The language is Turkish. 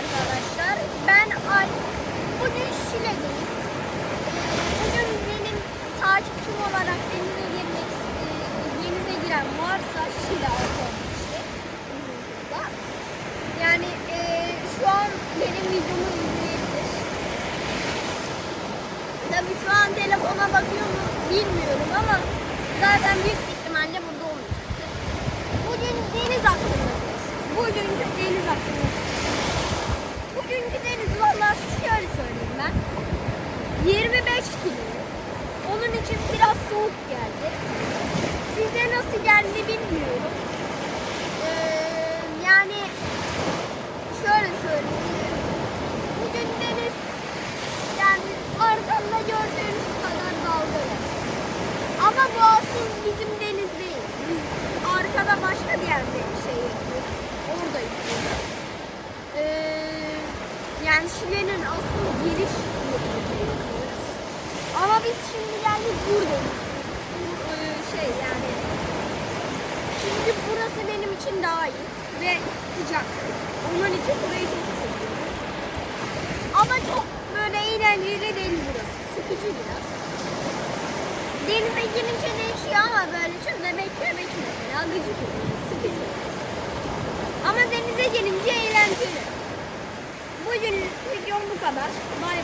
arkadaşlar. Ben Alp. Bugün Şile'deyim. Bugün benim takipçim olarak denize girmek denize giren varsa Şile. Uzunlukta. Yani e, şu an benim videomu izleyebilir. Tabii şu an telefona bakıyor mu bilmiyorum ama zaten büyük ihtimalle burada olmayacaktır. Bugün deniz hakkında. Bugünkü deniz hakkında. Bugünkü deniz vallahi şöyle söyleyeyim ben. 25 kilo. Onun için biraz soğuk geldi. Size nasıl geldi bilmiyorum. Ee, yani şöyle söyleyeyim. Bugün deniz yani arkamda gördüğünüz kadar dalga var. Ama bu asıl bizim deniz değil. Biz arkada başka bir yerde şey yapıyoruz. Orada yüzüyoruz. Ee, yani Şile'nin asıl biz şimdi geldik buradayız. Bu e, şey yani. Çünkü burası benim için daha iyi ve sıcak. Onun için burayı çok seviyorum. Ama çok böyle eğlenceli değil burası. Sıkıcı biraz. Denize girince değişiyor ama böyle şurada beklemek mesela gıcık oluyor. Sıkıcı. Ama denize gelince eğlenceli. Bugün videom bu kadar. Bay.